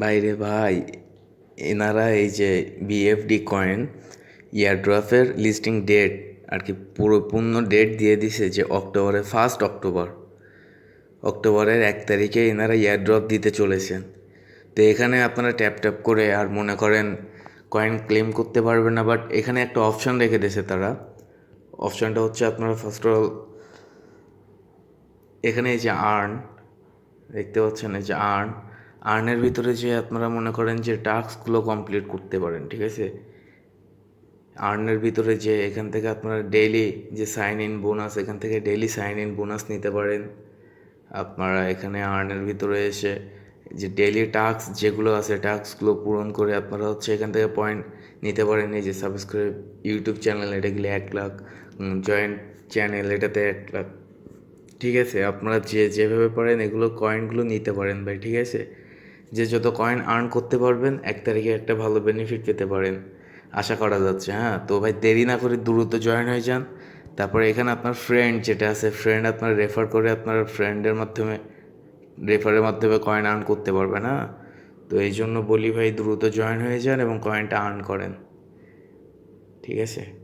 বাইরে ভাই, এনারা এই যে বিএফডি কয়েন ইয়ারড্রপের লিস্টিং ডেট আর কি পুরো পূর্ণ ডেট দিয়ে দিছে যে অক্টোবরের ফার্স্ট অক্টোবর। অক্টোবরের এক তারিখে এনারা ইয়ারড্রপ দিতে চলেছেন। তো এখানে আপনারা ট্যাপ ট্যাপ করে আর মনে করেন কয়েন ক্লেম করতে পারবেন না বাট এখানে একটা অপশান রেখে দিয়েছে তারা। অপশানটা হচ্ছে আপনারা ফার্স্ট অল এখানে এই যে আর্ন দেখতে পাচ্ছেন এই যে আর্ন আর্নের ভিতরে যে আপনারা মনে করেন যে টাস্কগুলো কমপ্লিট করতে পারেন, ঠিক আছে? আর্নের ভিতরে যে এখান থেকে আপনারা ডেইলি যে সাইন ইন বোনাস এখান থেকে ডেইলি সাইন ইন বোনাস নিতে পারেন। আপনারা এখানে আর্নের ভিতরে এসে যে ডেইলি টাস্ক যেগুলো আছে টাস্কগুলো পূরণ করে আপনারা হচ্ছে এখান থেকে পয়েন্ট নিতে পারেন। এই যে সাবস্ক্রাইব ইউটিউব চ্যানেল এটা গেলে এক লাখ জয়েন্ট চ্যানেল এটাতে এক লাখ। ঠিক আছে? আপনারা যে যেভাবে পারেন, এগুলো কয়েনগুলো নিতে পারেন ভাই, ঠিক আছে? যে যত কয়েন আর্ন করতে পারবেন, এক তারিখে একটা ভালো বেনিফিট পেতে পারেন। আশা করা যাচ্ছে হ্যাঁ? তো ভাই, দেরি না করে দ্রুত জয়েন হয়ে যান। তারপরে এখানে আপনার ফ্রেন্ড যেটা আছে ফ্রেন্ড আপনার রেফার করে আপনার ফ্রেন্ডের মাধ্যমে রেফারের মাধ্যমে কয়েন আর্ন করতে পারবেন হ্যাঁ? তো এই জন্য বলি ভাই, দ্রুত জয়েন হয়ে যান এবং কয়েনটা আর্ন করেন। ঠিক আছে?